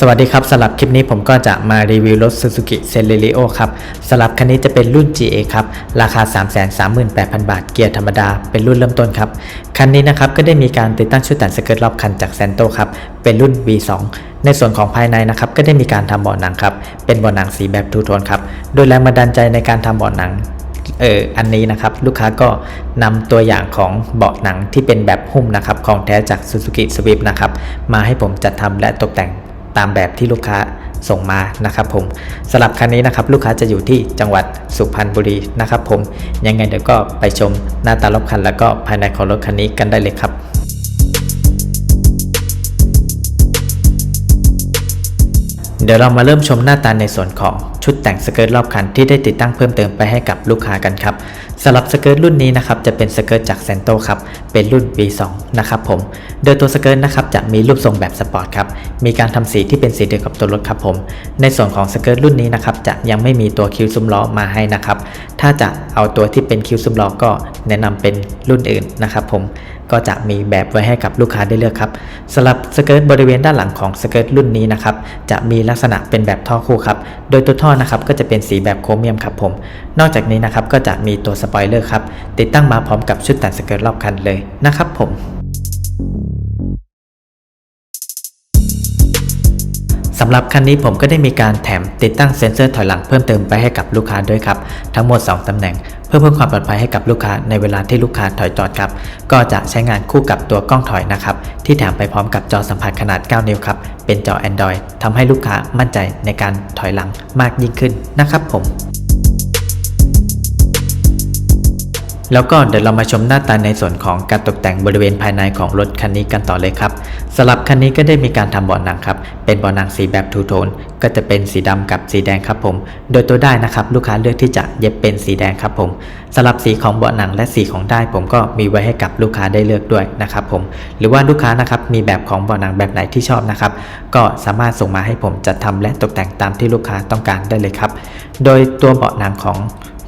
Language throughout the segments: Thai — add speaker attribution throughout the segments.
Speaker 1: สวัสดีครับสำหรับคลิปนี้ผมก็จะมารีวิวรถ Suzuki Celerio ครับสำหรับคันนี้จะเป็นรุ่น GA ครับ ราคา 338,000 บาท เกียร์ธรรมดา เป็นรุ่นเริ่มต้นครับ คันนี้นะครับก็ได้มีการติดตั้งชุดแต่งสเกิร์ตรอบคันจาก s ซ n t o ครับ เป็นรุ่น V2 ในส่วนของภายในนะครับก็ได้มีการทำเบาะหนังครับ เป็นเบาะหนังสีแบบทูโทนครับ โดยแรงบันดาลใจในการทำเบาะหนังเอออันนี้นะครับลูกค้าก็นำตัวอย่างของเบาะหนังที่เป็นแบบหุ้มนะครับของแท้จาก Suzuki Swift นะครับมาให้ผมจัดทำและตกแต่ง ตามแบบที่ลูกค้าส่งมานะครับผมสลับคันนี้นะครับลูกค้าจะอยู่ที่จังหวัดสุพรรณบุรีนะครับผมยังไงเดี๋ยวก็ไปชมหน้าตารถคันแล้วก็ภายในของรถคันนี้กันได้เลยครับ เดี๋ยวเรามาเริ่มชมหน้าตาในส่วนของชุดแต่งสเกิร์ตรอบคันที่ได้ติดตั้งเพิ่มเติมไปให้กับลูกค้ากันครับสำหรับสเกิร์ตรุ่นนี้นะครับจะเป็นสเกิร์ตจากเซนโตครับเป็นรุ่น V2 นะครับผมโดยตัวสเกิร์ตนะครับจะมีรูปทรงแบบสปอร์ตครับมีการทำสีที่เป็นสีเดียวกับตัวรถครับผมในส่วนของสเกิร์ตรุ่นนี้นะครับจะยังไม่มีตัวคิ้วซุ้มล้อมาให้นะครับถ้าจะเอาตัวที่เป็นคิ้วซุ้มล้อก็แนะนำเป็นรุ่นอื่นนะครับผม ก็จะมีแบบไว้ให้กับลูกค้าได้เลือกครับสำหรับสเกิร์ตบริเวณด้านหลังของสเกิร์ตรุ่นนี้นะครับจะมีลักษณะเป็นแบบท่อคู่ครับโดยตัวท่อนะครับก็จะเป็นสีแบบโครเมียมครับผม นอกจากนี้นะครับก็จะมีตัวสปอยเลอร์ครับติดตั้งมาพร้อมกับชุดแต่งสเกิร์ตรอบคันเลยนะครับผม สำหรับคันนี้ผมก็ได้มีการแถมติดตั้งเซ็นเซอร์ถอยหลังเพิ่มเติมไปให้กับลูกค้าด้วยครับ ทั้งหมด 2ตำแหน่งเพื่อเพิ่มความปลอดภัยให้กับลูกค้าในเวลาที่ลูกค้าถอยจอดครับ ก็จะใช้งานคู่กับตัวกล้องถอยนะครับ ที่แถมไปพร้อมกับจอสัมผัสขนาด 9 นิ้วครับ เป็นจอ Android ทำให้ลูกค้ามั่นใจในการถอยหลังมากยิ่งขึ้นนะครับผม แล้วก็เดี๋ยวเรามาชมหน้าตาในส่วนของการตกแต่งบริเวณภายในของรถคันนี้กันต่อเลยครับสำหรับคันนี้ก็ได้มีการทำเบาะหนังครับ เป็นเบาะหนังสีแบบทูโทนก็จะเป็นสีดำกับสีแดงครับผม โดยตัวได้นะครับ ลูกค้าเลือกที่จะเย็บเป็นสีแดงครับผมสำหรับสีของเบาะหนังและสีของได้ผมก็มีไว้ให้กับลูกค้าได้เลือกด้วยนะครับผม หรือว่าลูกค้านะครับมีแบบของเบาะหนังแบบไหนที่ชอบนะครับก็สามารถส่งมาให้ผมจัดทำและตกแต่งตามที่ลูกค้าต้องการได้เลยครับ โดยตัวเบาะหนังของ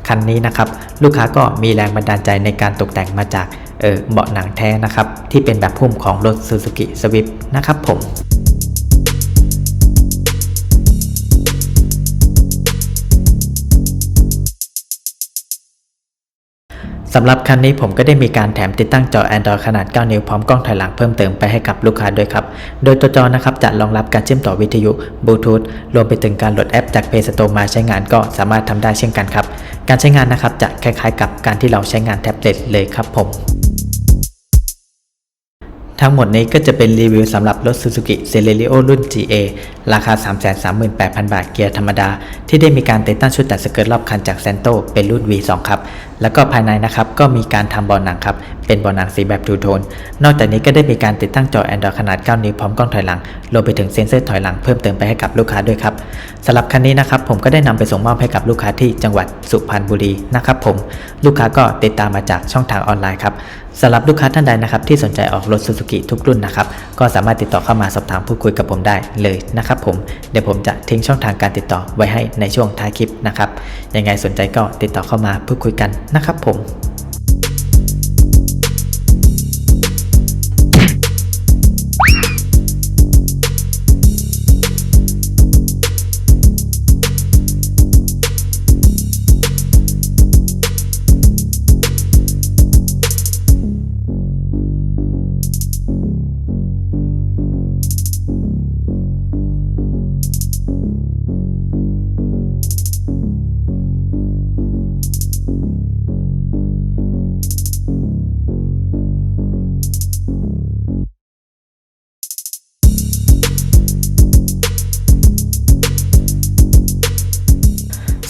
Speaker 1: คันนี้นะครับลูกค้าก็มีแรงบันดาลใจในการตกแต่งมาจากเเบาะหนังแท้นะครับที่เป็นแบบพุ่มของรถ Suzuki Swift นะครับผมสำหรับคันนี้ผมก็ได้มีการแถมติดตั้งจอ Android ขนาด 9 นิ้วพร้อมกล้องถอยหลังเพิ่มเติมไปให้กับลูกค้าด้วยครับ โดยตัวจอนะครับจะรองรับการเชื่อมต่อวิทยุบลูทูธรวมไปถึงการโหลดแอปจาก Play Store มาใช้งานก็สามารถทำได้เช่นกันครับ การใช้งานนะครับจะคล้ายๆ กับการที่เราใช้งานแท็บเล็ตเลยครับผม ทั้งหมดนี้ก็จะเป็นรีวิวสำหรับรถ Suzuki Celerio รุ่น GA ราคา 338,000 บาทเกียร์ธรรมดา ที่ได้มีการติดตั้งชุดแต่งสเกิร์ตรอบคันจาก s ซ n t o เป็นรุ่น V2 ครับ แล้วก็ภายในนะครับก็มีการทำเบาะหนังครับ เป็นเบาะหนังสีแบบทูโทน นอกจากนี้ก็ได้มีการติดตั้งจอ Android ขนาด 9 นิ้วพร้อมกล้องถอยหลัง รวมไปถึงเซ็นเซอร์ถอยหลังเพิ่มเติมไปให้กับลูกค้าด้วยครับสำหรับคันนี้นะครับผมก็ได้นำไปส่งมอบให้กับลูกค้าที่จังหวัดสุพรรณบุรีนะครับผม ลูกค้าก็ติดตามมาจากช่องทางออนไลน์ครับ สำหรับลูกค้าท่านใดนะครับที่สนใจออกรถซูซูกิทุกรุ่นนะครับก็สามารถติดต่อเข้ามาสอบถามพูดคุยกับผมได้เลยนะครับผมเดี๋ยวผมจะทิ้งช่องทางการติดต่อไว้ให้ในช่วงท้ายคลิปนะครับยังไงสนใจก็ติดต่อเข้ามาพูดคุยกันนะครับผม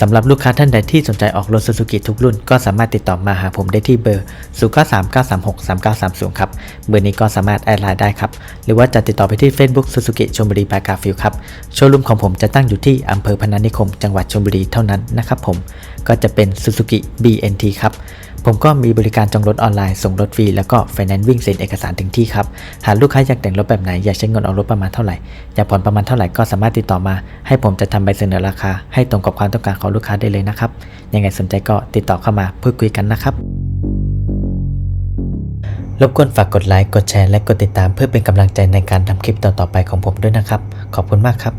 Speaker 1: ำหรับลูกค้าท่านใดที่สนใจออกรถซูซูกิทุกรุ่น ก็สามารถติดต่อมาหาผมได้ที่เบอร์ 0 9 3 9 3 6 3 9 3 0 ครับ เบอร์นี้ก็สามารถแอดไลน์ได้ครับ หรือว่าจะติดต่อไปที่ Facebook Suzuki ชลบุรีบากาฟิลครับ โชว์รูมของผมจะตั้งอยู่ที่อำเภอพนัสนิคม จังหวัดชลบุรีเท่านั้นนะครับผม ก็จะเป็น Suzuki BNT ครับ ผมก็มีบริการจองรถออนไลน์ส่งรถฟรีแล้วก็ไฟแนนซ์วิ่งเซ็นเอกสารถึงที่ครับหากลูกค้าอยากแต่งรถแบบไหนอยากใช้เงินออกรถประมาณเท่าไหร่อยากผ่อนประมาณเท่าไหร่ก็สามารถติดต่อมา ให้ผมจะทำใบเสนอราคา ให้ตรงกับความต้องการของลูกค้าได้เลยนะครับยังไงสนใจก็ติดต่อเข้ามาพูดคุยกันนะครับรบกวนฝากกดไลค์กดแชร์และกดติดตามเพื่อเป็นกำลังใจในการทำคลิปต่อๆไปของผมด้วยนะครับ ขอบคุณมากครับ